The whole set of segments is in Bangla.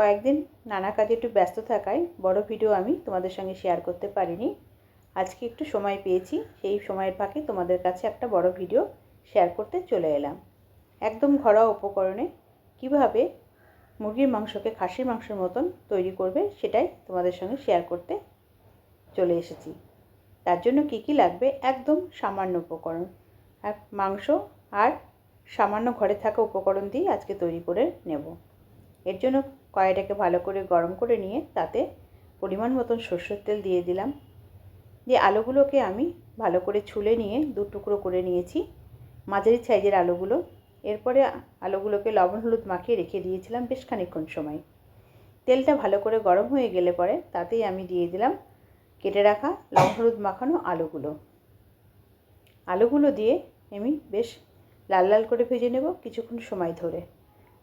কয়েকদিন নানা কাজে একটু ব্যস্ত থাকায় বড় ভিডিও আমি তোমাদের সঙ্গে শেয়ার করতে পারিনি। আজকে একটু সময় পেয়েছি, সেই সময়ের ফাঁকে তোমাদের কাছে একটা বড় ভিডিও শেয়ার করতে চলে এলাম। একদম ঘরোয়া উপকরণে কীভাবে মুরগির মাংসকে খাসির মাংসের মতন তৈরি করবে সেটাই তোমাদের সঙ্গে শেয়ার করতে চলে এসেছি। তার জন্য কি কি লাগবে? একদম সামান্য উপকরণ। আর মাংস আর সামান্য ঘরে থাকা উপকরণ দিয়ে আজকে তৈরি করে নেব। এর জন্য কড়াইটাকে ভালো করে গরম করে নিয়ে তাতে পরিমাণ মতন সর্ষের তেল দিয়ে দিলাম। দিয়ে আলুগুলোকে আমি ভালো করে ছুলে নিয়ে দু টুকরো করে নিয়েছি, মাঝারি সাইজের আলুগুলো। এরপরে আলুগুলোকে লবণ হলুদ মাখিয়ে রেখে দিয়েছিলাম বেশ খানিক্ষণ সময়। তেলটা ভালো করে গরম হয়ে গেলে পরে তাতেই আমি দিয়ে দিলাম কেটে রাখা লবণ হলুদ মাখানো আলুগুলো। আলুগুলো দিয়ে আমি বেশ লাল লাল করে ভেজে নেব কিছুক্ষণ সময় ধরে।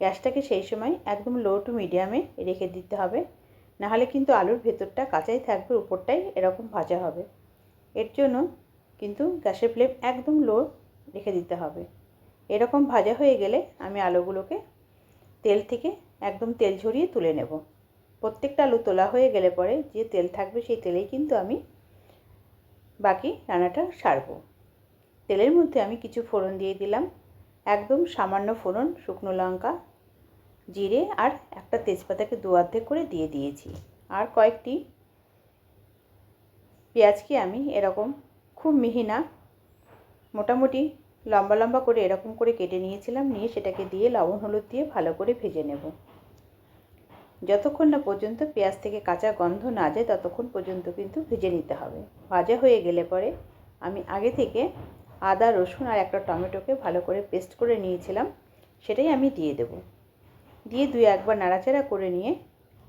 গ্যাসটাকে সেই সময় একদম লো টু মিডিয়ামে রেখে দিতে হবে। নাহলে কিন্তু আলুর ভেতরটা কাঁচাই থাকবে, উপরটাই এরকম ভাজা হবে। এর জন্য কিন্তু গ্যাসের ফ্লেম একদম লো রেখে দিতে হবে। এরকম ভাজা হয়ে গেলে আমি আলুগুলোকে তেল থেকে একদম তেল ঝরিয়ে তুলে নেব। প্রত্যেকটা আলু তোলা হয়ে গেলে পরে যে তেল থাকবে সেই তেলেই কিন্তু আমি বাকি রান্নাটা সারবো। তেলের মধ্যে আমি কিছু ফোড়ন দিয়ে দিলাম। একদম সামান্য ফোড়ন, শুকনো লঙ্কা, জিরে আর একটা তেজপাতাকে দু অর্ধেক করে দিয়ে দিয়েছি। আর কয়েকটি পেঁয়াজকে আমি এরকম খুব মিহি না, মোটামুটি লম্বা লম্বা করে এরকম করে কেটে নিয়েছিলাম, নিয়ে সেটাকে দিয়ে লবণ, হলুদ দিয়ে ভালো করে ভেজে নেব। যতক্ষণ না পর্যন্ত পেঁয়াজ থেকে কাঁচা গন্ধ না যায়, ততক্ষণ পর্যন্ত কিন্তু ভেজে নিতে হবে। ভাজা হয়ে গেলে পরে আমি আগে থেকে আদা, রসুন আর একটা টমেটোকে ভালো করে পেস্ট করে নিয়েছিলাম, সেটাই আমি দিয়ে দেব। দিয়ে দুই একবার নাড়াচাড়া করে নিয়ে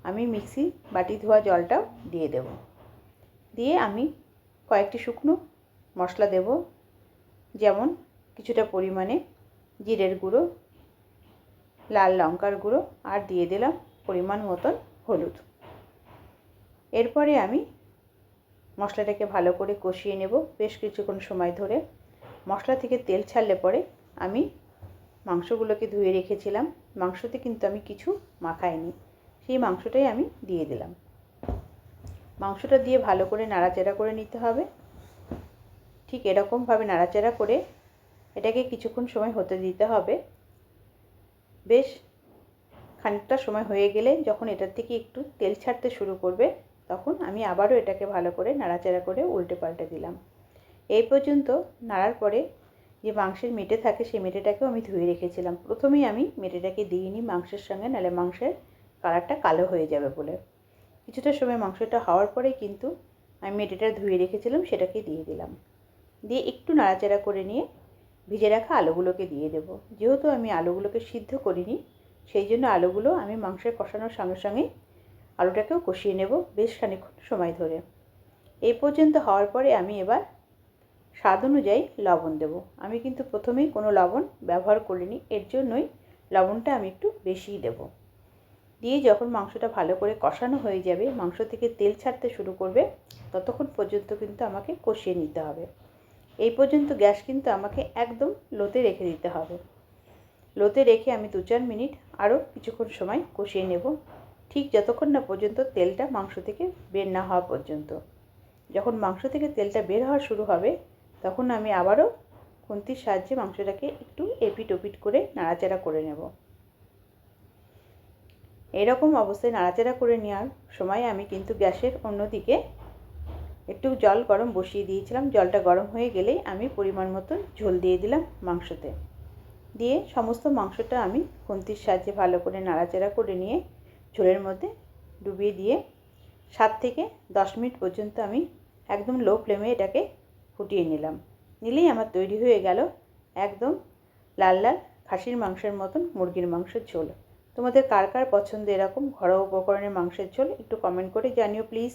আমি মিক্সি বাটি ধোয়া জলটাও দিয়ে দেব। দিয়ে আমি কয়েকটি শুকনো মশলা দেব, যেমন কিছুটা পরিমাণে জিরের গুঁড়ো, লাল লঙ্কার গুঁড়ো আর দিয়ে দিলাম পরিমাণ মতন হলুদ। এরপরে আমি মশলাটাকে ভালো করে কষিয়ে নেব, বেশ কিছুক্ষণ সময় ধরে। মশলা থেকে তেল ছাড়লে পরে আমি মাংসগুলোকে ধুয়ে রেখেছিলাম। মাংসতে কিন্তু আমি কিছু মাখাইনি। সেই মাংসটাই আমি দিয়ে দিলাম। মাংসটা দিয়ে ভালো করে নাড়াচাড়া করে নিতে হবে। ঠিক এরকমভাবে নাড়াচাড়া করে এটাকে কিছুক্ষণ সময় হতে দিতে হবে। বেশ খানিকটা সময় হয়ে গেলে যখন এটার থেকে একটু তেল ছাড়তে শুরু করবে, তখন আমি আবারও এটাকে ভালো করে নাড়াচাড়া করে উল্টে পাল্টে দিলাম। এই পর্যন্ত নাড়ার পরে যে মাংসের মেটে থাকে সেই মেটেটাকেও আমি ধুয়ে রেখেছিলাম। প্রথমেই আমি মেটেটাকে দিইনি মাংসের সঙ্গে, নাহলে মাংসের কালারটা কালো হয়ে যাবে বলে। কিছুটা সময় মাংসটা হওয়ার পরেই কিন্তু আমি মেটেটা ধুয়ে রেখেছিলাম সেটাকে দিয়ে দিলাম। দিয়ে একটু নাড়াচাড়া করে নিয়ে ভিজে রাখা আলুগুলোকে দিয়ে দেবো। যেহেতু আমি আলুগুলোকে সিদ্ধ করিনি, সেই জন্য আলুগুলো আমি মাংসের কষানোর সঙ্গে সঙ্গে আলুটাকেও কষিয়ে নেব বেশ খানিক্ষণ সময় ধরে। এই পর্যন্ত হওয়ার পরে আমি এবার স্বাদ অনুযায়ী লবণ দেব। আমি কিন্তু প্রথমেই কোনো লবণ ব্যবহার করিনি, এর জন্যই লবণটা আমি একটু বেশিই দেব। দিয়ে যখন মাংসটা ভালো করে কষানো হয়ে যাবে, মাংস থেকে তেল ছাড়তে শুরু করবে, ততক্ষণ পর্যন্ত কিন্তু আমাকে কষিয়ে নিতে হবে। এই পর্যন্ত গ্যাস কিন্তু আমাকে একদম লোতে রেখে দিতে হবে। লোতে রেখে আমি দু চার মিনিট আরও কিছুক্ষণ সময় কষিয়ে নেব। ঠিক যতক্ষণ না পর্যন্ত তেলটা মাংস থেকে বের না হওয়া পর্যন্ত। যখন মাংস থেকে তেলটা বের হওয়া শুরু হবে তখন আমি আবারও খুন্তির সাহায্যে মাংসটাকে একটু এপিট ওপিট করে নাড়াচাড়া করে নেব। এরকম অবস্থায় নাড়াচাড়া করে নেওয়ার সময় আমি কিন্তু গ্যাসের অন্যদিকে একটু জল গরম বসিয়ে দিয়েছিলাম। জলটা গরম হয়ে গেলেই আমি পরিমাণ মতন ঝোল দিয়ে দিলাম মাংসতে। দিয়ে সমস্ত মাংসটা আমি খুন্তির সাহায্যে ভালো করে নাড়াচাড়া করে নিয়ে ঝোলের মধ্যে ডুবিয়ে দিয়ে সাত থেকে দশ মিনিট পর্যন্ত আমি একদম লো ফ্লেমে এটাকে ফুটিয়ে নিলাম। নিলেই আমার তৈরি হয়ে গেল একদম লাল লাল খাসির মাংসের মতন মুরগির মাংসের ঝোল। তোমাদের কার কার পছন্দ এরকম ঘরোয়া উপকরণের মাংসের ঝোল একটু কমেন্ট করে জানিও প্লিজ